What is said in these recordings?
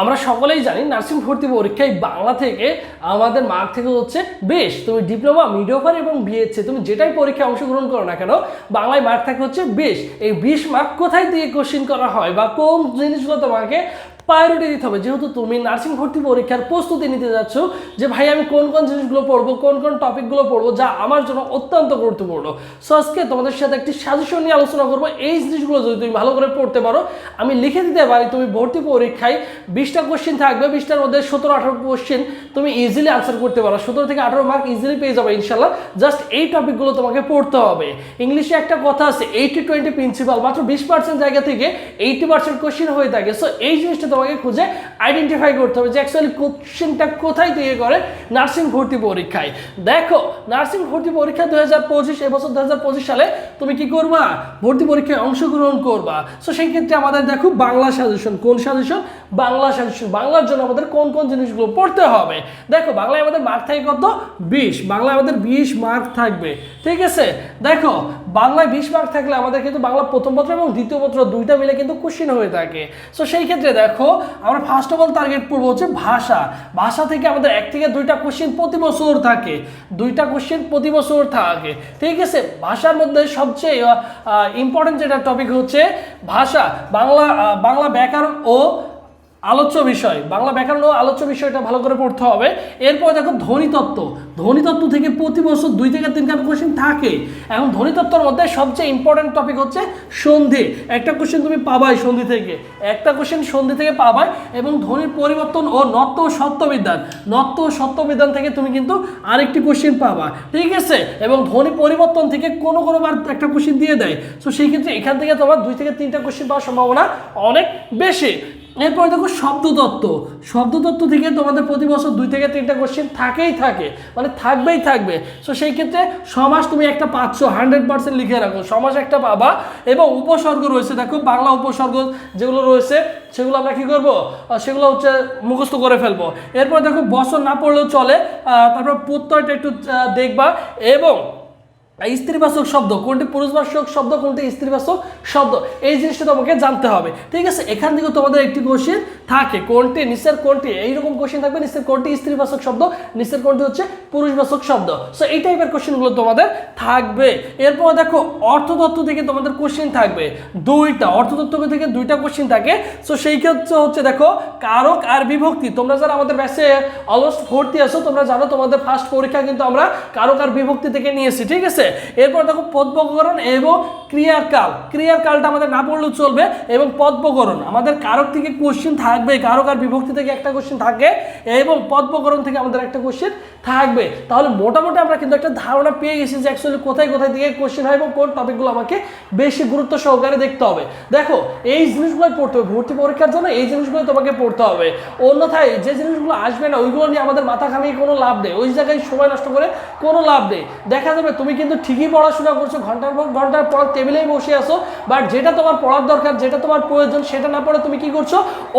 আমরা সকলেই জানি নার্সিং ভর্তি পরীক্ষায় বাংলা থেকে আমাদের মার্ক থেকে হচ্ছে বেশ, তুমি ডিপ্লোমা মিডিওফার এবং বিএসসি তুমি যেটাই পরীক্ষায় অংশগ্রহণ করো না কেন, বাংলায় মার্ক থাকে হচ্ছে বেশ। এই বিশ মার্ক কোথায় দিয়ে কোশ্চিন করা হয় বা কোন জিনিসগুলো তোমাকে প্রায়োরিটি দিতে হবে। যেহেতু তুমি নার্সিং ভর্তি পরীক্ষার প্রস্তুতি নিতে যাচ্ছ যে ভাই, আমি কোন কোন জিনিসগুলো পড়ব, কোন কোন টপিকগুলো পড়ব যা আমার জন্য অত্যন্ত গুরুত্বপূর্ণ। সো আজকে তোমাদের সাথে একটি সাজেশন নিয়ে আলোচনা করব। এই জিনিসগুলো যদি তুমি ভালো করে পড়তে পারো, আমি লিখে দিতে পারি, তুমি ভর্তি পরীক্ষায় বিশটা কোশ্চেন থাকবে, বিশটার মধ্যে সতেরো আঠারো কোশ্চেন তুমি ইজিলি আনসার করতে পারো। সতেরো থেকে আঠারো মার্ক ইজিলি পেয়ে যাবে ইনশাল্লাহ জাস্ট এই টপিকগুলো তোমাকে পড়তে হবে। ইংলিশে একটা কথা আছে এইটি টোয়েন্টি প্রিন্সিপাল মাত্র বিশ পার্সেন্ট জায়গা থেকে এইটি পার্সেন্ট কোশ্চেন হয়ে থাকে। সো এই জিনিসটা তোমাকে খুঁজে আইডেন্টিফাই করতে হবে যে অ্যাকচুয়ালি কোশ্চেনটা কোথায় থেকে করে নার্সিং ভর্তি পরীক্ষায়। দেখো নার্সিং ভর্তি পরীক্ষা দু হাজার পঁচিশ এবছর দু হাজার পঁচিশ সালে তুমি কি করবা? ভর্তি পরীক্ষায় অংশগ্রহণ করবা। সো সেই ক্ষেত্রে আমাদের দেখো বাংলা সাজেশন কোন সাজেশন বাংলা সাজেশন বাংলার জন্য আমাদের কোন কোন জিনিসগুলো পড়তে হবে? দেখো, বাংলায় আমাদের মার্ক থাকে কত? বিশ। বাংলায় আমাদের বিশ মার্ক থাকবে। ঠিক আছে? দেখো বাংলায় বিশ মার্ক থাকলে আমাদের কিন্তু বাংলা প্রথম পত্র এবং দ্বিতীয় পত্র দুইটা মিলে কিন্তু কোশ্চিন হয়ে থাকে। সো সেই ক্ষেত্রে দেখো, আমরা ফার্স্ট অফ অল টার্গেট করব হচ্ছে ভাষা। ভাষা থেকে আমাদের এক থেকে দুইটা কোশ্চিন প্রতি বছর থাকে। দুইটা কোশ্চিন প্রতি বছর থাকে। ঠিক আছে? ভাষার মধ্যে সবচেয়ে ইম্পর্টেন্ট যেটা টপিক হচ্ছে ভাষা। বাংলা বাংলা ব্যাকরণ ও আলোচ্য বিষয়। বাংলা ব্যাকরণ ও আলোচ্য বিষয়টা ভালো করে পড়তে হবে। এরপর দেখো ধ্বনিতত্ত্ব ধ্বনিতত্ত্ব থেকে প্রতি বছর দুই থেকে তিনটা কোশ্চেন থাকে। এখন ধ্বনিতত্ত্বর মধ্যে সবচেয়ে ইম্পর্টেন্ট টপিক হচ্ছে সন্ধি। একটা কোশ্চেন তুমি পাবাই সন্ধি থেকে। একটা কোশ্চেন সন্ধি থেকে পাবাই এবং ধ্বনির পরিবর্তন ও নত্ব ও সত্যবিজ্ঞান নত্ব ও সত্যবিজ্ঞান থেকে তুমি কিন্তু আরেকটি কোশ্চেন পাবা। ঠিক আছে? এবং ধ্বনি পরিবর্তন থেকে কোনো কোনো বার একটা কোশ্চেন দিয়ে দেয়। তো সেই ক্ষেত্রে এখান থেকে তোমার দুই থেকে তিনটা কোশ্চেন পাওয়ার সম্ভাবনা অনেক বেশি। এরপর দেখো শব্দতত্ত্ব। শব্দতত্ত্ব থেকে তোমাদের প্রতি বছর দুই থেকে তিনটা কোশ্চেন থাকেই থাকে। মানে থাকবেই থাকবে। সো সেই ক্ষেত্রে সমাজ তুমি একটা পাচ্ছ হান্ড্রেড পার্সেন্ট লিখে রাখো। সমাজ একটা পাবা এবং উপসর্গ রয়েছে, দেখো বাংলা উপসর্গ যেগুলো রয়েছে, সেগুলো আমরা কী করব? সেগুলো হচ্ছে মুখস্থ করে ফেলব। এরপর দেখো বছর না পড়লেও চলে। তারপর প্রত্যয়টা একটু দেখবা এবং স্ত্রীবাচক শব্দ, কোনটি পুরুষবাচক শব্দ, কোনটি স্ত্রীবাচক শব্দ, এই জিনিসটা তোমাকে জানতে হবে। ঠিক আছে? এখান থেকে তোমাদের একটি কোশ্চেন থাকে, কোনটি নিচের, কোনটি এইরকম কোশ্চেন থাকবে, নিচের কোনটি স্ত্রীবাচক শব্দ, নিচের কোনটি হচ্ছে পুরুষবাচক শব্দ। সো এই টাইপের কোশ্চেনগুলো তোমাদের থাকবে। এরপর দেখো, অর্থতত্ত্ব থেকে তোমাদের কোশ্চেন থাকবে। দুইটা, অর্থতত্ত্ব থেকে দুইটা কোশ্চেন থাকে। সো সেই ক্ষেত্রে হচ্ছে দেখো, কারক আর বিভক্তি। তোমরা যারা আমাদের ব্যাসে অলমোস্ট ভর্তি আছো, তোমরা জানো তোমাদের ফার্স্ট পরীক্ষা কিন্তু আমরা কারক আর বিভক্তি থেকে নিয়েছি, ঠিক আছে? এরপর দেখো পদবকরণ এবং ক্রিয়ার কাল ক্রিয়ার কালটা আমাদের না পড়লেও চলবে এবং পদবকরণ আমাদের কারক থেকে কোশ্চেন থাকবে কারক আর বিভক্তি থেকে একটা কোশ্চেন থাকে এবং পদবকরণ থেকে আমাদের একটা কোশ্চেন থাকবে। তাহলে মোটামুটি আমরা কিন্তু একটা ধারণা পেয়ে গেছি যে অ্যাকচুয়ালি কোথায় কোথায় থেকে কোশ্চেন হয় এবং কোন টপিকগুলো আমাকে বেশি গুরুত্ব সহকারে দেখতে হবে। দেখো, এই জিনিসগুলোই পড়তে হবে। ভর্তি পরীক্ষার জন্য এই জিনিসগুলো তোমাকে পড়তে হবে। অন্যথায় যে জিনিসগুলো আসবে না, ওইগুলো নিয়ে আমাদের মাথা ঘামিয়ে কোনো লাভ নেই। ওই জায়গায় সময় নষ্ট করে কোনো লাভ নেই। দেখা যাবে তুমি কিন্তু ঠিকই পড়াশোনা করছ, ঘণ্টার পর ঘণ্টার পর টেবিলেই বসে আসো বাট যেটা তোমার পড়ার দরকার, যেটা তোমার প্রয়োজন, সেটা না পড়ে তুমি কি করছ?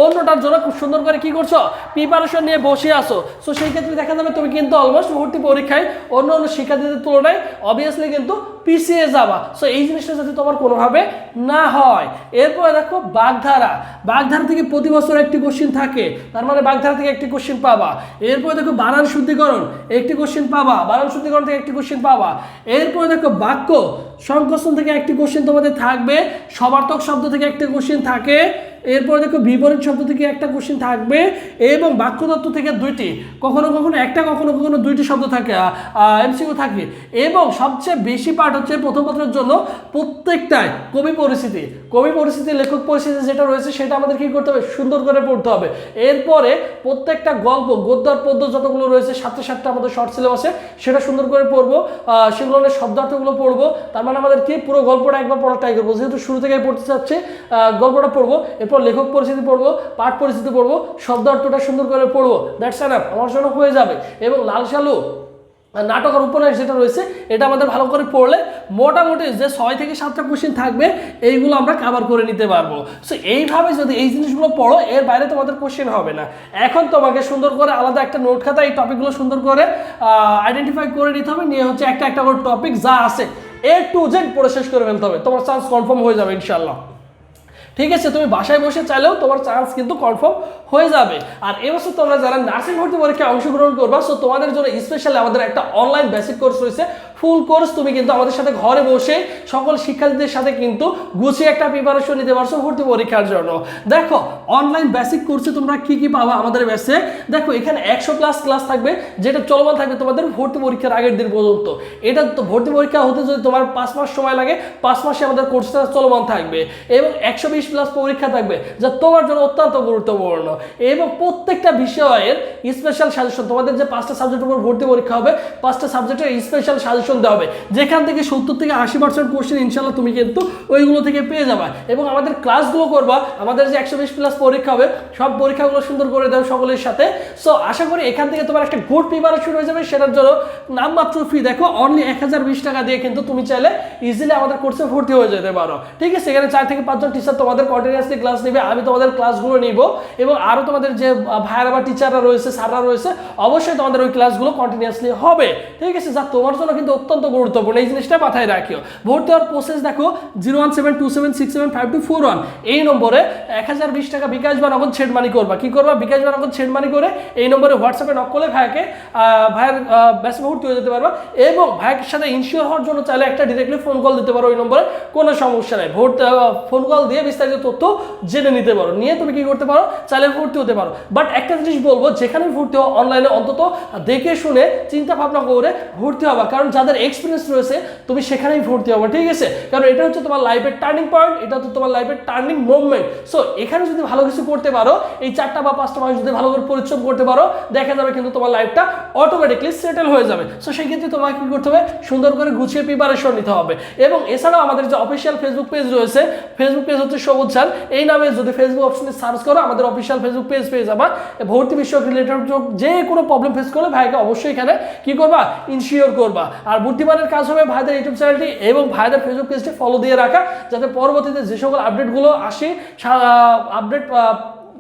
অন্যটার জন্য খুব সুন্দর করে কি করছ? প্রিপারেশন নিয়ে বসে আসো সো সেই ক্ষেত্রে দেখা যাবে তুমি কিন্তু অলমোস্ট ভর্তি পরীক্ষায় অন্য অন্য শিক্ষার্থীদের তুলনায় অবভিয়াসলি কিন্তু পিছিয়ে যাবা। সো এই জিনিসটা যাতে তোমার কোনোভাবে না হয়। এরপরে দেখো বাগধারা। বাগধারা থেকে প্রতি বছর একটি কোশ্চিন থাকে। তার মানে বাগধারা থেকে একটি কোশ্চিন পাবা। এরপরে দেখো বানান শুদ্ধিকরণ একটি কোশ্চিন পাবা। বানান শুদ্ধিকরণ থেকে একটি কোশ্চিন পাবা। এরপরে দেখো বাক্য সংকোচন থেকে একটি কোশ্চেন তোমাদের থাকবে সমার্থক শব্দ থেকে একটি কোশ্চেন থাকে এরপরে দেখো বিপরীত শব্দ থেকে একটা কোশ্চিন থাকবে এবং বাক্যতত্ত্ব থেকে দুইটি। কখনো কখনো একটা, কখনো কখনো দুইটি শব্দ থাকে এমসিকিউ থাকে। এবং সবচেয়ে বেশি পার্ট হচ্ছে প্রথম পত্রের জন্য প্রত্যেকটাই কবি পরিস্থিতি। কবি পরিস্থিতি, লেখক পরিস্থিতি যেটা রয়েছে সেটা আমাদের কি করতে হবে? সুন্দর করে পড়তে হবে। এরপরে প্রত্যেকটা গল্প গদ্য আর পদ্য যতগুলো রয়েছে সাথে সাথে আমাদের শর্ট সিলেবাসে সেটা সুন্দর করে পড়ব। সেগুলো নিয়ে শব্দার্থগুলো পড়ব। তার মানে আমাদের কি? পুরো গল্পটা একবার পড়া ট্রাই করব। যেহেতু শুরু থেকে পড়তে চাচ্ছে গল্পটা পড়ব। এরপর লেখক পরিস্থিতি পড়ব, পাঠ পরিস্থিতি পড়ব, শব্দ অর্থটা সুন্দর করে পড়ব। দ্যাটস আপ আমার জন্য হয়ে যাবে। এবং লাল সালু নাটক আর উপন্যাস যেটা রয়েছে, এটা আমাদের ভালো করে পড়লে মোটামুটি যে ছয় থেকে সাতটা কোশ্চেন থাকবে, এইগুলো আমরা কাভার করে নিতে পারব। সো এইভাবে যদি এই জিনিসগুলো পড়ো, এর বাইরে তোমাদের কোশ্চেন হবে না। এখন তোমাকে সুন্দর করে আলাদা একটা নোট খাতা, এই টপিকগুলো সুন্দর করে আইডেন্টিফাই করে নিতে হবে। নিয়ে হচ্ছে একটা একটা করে টপিক যা আছে এ টু জেড পড়ে শেষ করে ফেলতে হবে। তোমার চান্স কনফার্ম হয়ে যাবে ইনশাল্লাহ ঠিক আছে, তুমি বাসায় বসে চাইলেও তোমার চান্স কিন্তু কনফার্ম হয়ে যাবে। আর এবছর তোমরা যারা নার্সিং ভর্তি পরীক্ষায় অংশগ্রহণ করবা সো তোমাদের জন্য স্পেশালি আমাদের একটা অনলাইন বেসিক কোর্স রয়েছে ফুল কোর্স তুমি কিন্তু আমাদের সাথে ঘরে বসে সকল শিক্ষার্থীদের সাথে কিন্তু গুছিয়ে একটা প্রিপারেশন নিতে পারছ ভর্তি পরীক্ষার জন্য। দেখো অনলাইন বেসিক কোর্সে তোমরা কি কি পাবা আমাদের ব্যাসে দেখো, এখানে একশো প্লাস ক্লাস থাকবে, যেটা চলমান থাকবে তোমাদের ভর্তি পরীক্ষার আগের দিন পর্যন্ত। এটা তো ভর্তি পরীক্ষা হতে যদি তোমার পাঁচ মাস সময় লাগে, পাঁচ মাসে আমাদের কোর্সটা চলমান থাকবে। এবং একশো বিশ প্লাস পরীক্ষা থাকবে, যা তোমার জন্য অত্যন্ত গুরুত্বপূর্ণ। এবং প্রত্যেকটা বিষয়ের স্পেশাল সাজেশন তোমাদের যে পাঁচটা সাবজেক্টের উপর ভর্তি পরীক্ষা হবে, পাঁচটা সাবজেক্টের স্পেশাল সাজেশন দেওয়া হবে। যেখান থেকে সত্তর থেকে আশি পার্সেন্ট কোশ্চেন ইনশাল্লাহ তুমি কিন্তু ওইগুলো থেকে পেয়ে যাবে। এবং আমাদের ক্লাসগুলো করবা, আমাদের যে একশো বিশ প্লাস পরীক্ষা হবে, সব পরীক্ষাগুলো সুন্দর করে দেওয়া সকলের সাথে। সো আশা করি এখান থেকে তোমার একটা গুড প্রিপারেশন হয়ে যাবে। সেটার জন্য নামমাত্র ফি দেখো অনলি এক হাজার বিশ টাকা দিয়ে কিন্তু তুমি চাইলে ইজিলি আমাদের কোর্সে ভর্তি হয়ে যেতে পারো। ঠিক আছে? এখানে চার থেকে পাঁচজন টিচার তোমাদের কন্টিনিউসলি ক্লাস নেবে, আমি তোমাদের ক্লাসগুলো নিব। এবং আরও তোমাদের যে ভাইয়ারা বা টিচাররা রয়েছে স্যাররা রয়েছে, অবশ্যই তোমাদের ওই ক্লাসগুলো কন্টিনিউসলি হবে। ঠিক আছে? যা তোমার জন্য কিন্তু অত্যন্ত গুরুত্বপূর্ণ। এই জিনিসটা মাথায় রাখিও। ভর্তি হওয়ার প্রসেস দেখো zero one seven two seven six seven five two four one এই নম্বরে এক হাজার বিশ টাকা বিকাশ বা নগদ ছেড মানি করবা। কি করবা? বিকাশ বা নগদ ছেড মানি করে এই নম্বরে হোয়াটসঅ্যাপে নক করলে ভাইয়াকে ভাইয়ের ব্যাস ভর্তি হয়ে যেতে পারবা এবং ভাইয়ের সাথে ইনশিওর হওয়ার জন্য চাইলে একটা ডিরেক্টলি ফোন কল দিতে পারো ওই নম্বরে। কোনো সমস্যা নেই। ভর্তি ফোন কল দিয়ে বিস্তারিত তথ্য জেনে নিতে পারো। নিয়ে তুমি কি করতে পারো? চাইলে ভর্তি হতে পারো। বাট একটা জিনিস বলব যেখানে ভর্তি হওয়া অনলাইনে অন্তত দেখে শুনে চিন্তা ভাবনা করে ভর্তি হবা। কারণ যাদের এক্সপিরিয়েন্স রয়েছে, তুমি সেখানেই ভর্তি হবা, ঠিক আছে? কারণ এটা হচ্ছে তোমার লাইফের টার্নিং পয়েন্ট এটা হচ্ছে তোমার লাইফের টার্নিং মুভমেন্ট সো এখানে যদি ভালো কিছু করতে পারো, এই চারটা বা পাঁচটা মাস যদি ভালো করে পরিশ্রম করতে পারো, দেখা যাবে কিন্তু তোমার লাইফটা অটোমেটিকলি সেটেল হয়ে যাবে। সো সেই ক্ষেত্রে তোমাকে কি করতে হবে? সুন্দর করে গুছিয়ে প্রিপারেশন নিতে হবে। এবং এছাড়াও আমাদের যে অফিসিয়াল ফেসবুক পেজ রয়েছে ফেসবুক পেজ হচ্ছে সবুজ স্যার এই নামে যদি ফেসবুক অপশনে সার্চ করো, আমাদের অফিসিয়াল ফেসবুক পেজ পেয়ে যাবা। ভর্তি বিষয়ক রিলেটেড যে কোনো প্রবলেম ফেস করলে ভাইকে অবশ্যই এখানে কি করবা? ইনশিওর করবা। আর বুদ্ধিমানের কাজ হবে ভাইদের ইউটিউব চ্যানেলটি এবং ভাইদের ফেসবুক পেজটি ফলো দিয়ে রাখা, যাতে পরবর্তীতে যে সকল আপডেটগুলো আসে আপডেট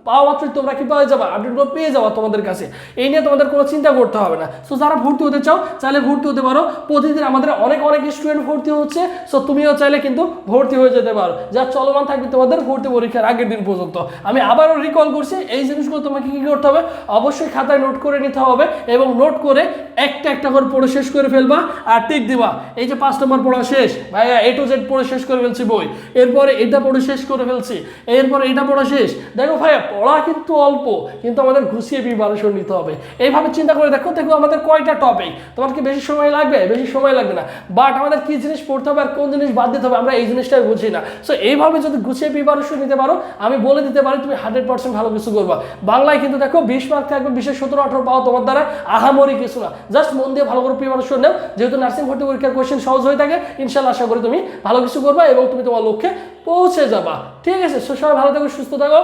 পাওয়া মাত্রই তোমরা কি পাওয়া যাবে আপডেটগুলো পেয়ে যাওয়া তোমাদের কাছে। এই নিয়ে তোমাদের কোনো চিন্তা করতে হবে না। সো যারা ভর্তি হতে চাও, চাইলে ভর্তি হতে পারো। প্রতিদিন আমাদের অনেক অনেক স্টুডেন্ট ভর্তি হচ্ছে। সো তুমিও চাইলে কিন্তু ভর্তি হয়ে যেতে পারো। যা চলমান থাকবে তোমাদের ভর্তি পরীক্ষার আগের দিন পর্যন্ত। আমি আবারও রিকল করছি, এই জিনিসগুলো তোমাকে কি করতে হবে? অবশ্যই খাতায় নোট করে নিতে হবে এবং নোট করে একটা একটা করে পড়ে শেষ করে ফেলবা আর টিক দিবা। এই যে পাঁচ নম্বর পড়া শেষ, ভাইয়া এ টু জেড পড়ে শেষ করে ফেলছি বই। এরপরে এটা পড়ে শেষ করে ফেলছি। এরপরে এটা পড়া শেষ। দেখো ভাইয়া পড়া কিন্তু অল্প, কিন্তু আমাদের ঘুষিয়ে প্রিপারেশন নিতে হবে। এইভাবে চিন্তা করে দেখো দেখো আমাদের কয়টা টপিক তোমার কি বেশি সময় লাগবে? বেশি সময় লাগবে না। বাট আমাদের কি জিনিস পড়তে হবে আর কোন জিনিস বাদ দিতে হবে, আমরা এই জিনিসটাই বুঝি না। সো এইভাবে যদি গুছিয়ে প্রিপারেশন নিতে পারো, আমি বলে দিতে পারি, তুমি হান্ড্রেড পার্সেন্ট ভালো কিছু করবা। বাংলায় কিন্তু দেখো, বিশ মার্ক থাকবে বিশেষ সতেরো, আঠারো পাওয়া তোমার দ্বারা আহামরি কিছু না। জাস্ট মন দিয়ে ভালো করে প্রিপারেশন নাও। যেহেতু নার্সিং ভর্তি পরীক্ষার কোয়েশ্চেন সহজ হয়ে থাকে ইনশাল্লাহ আশা করি তুমি ভালো কিছু করবা এবং তুমি তোমার লক্ষ্যে পৌঁছে যাবা। ঠিক আছে? সবাই ভালো থাকো, সুস্থ থাকো।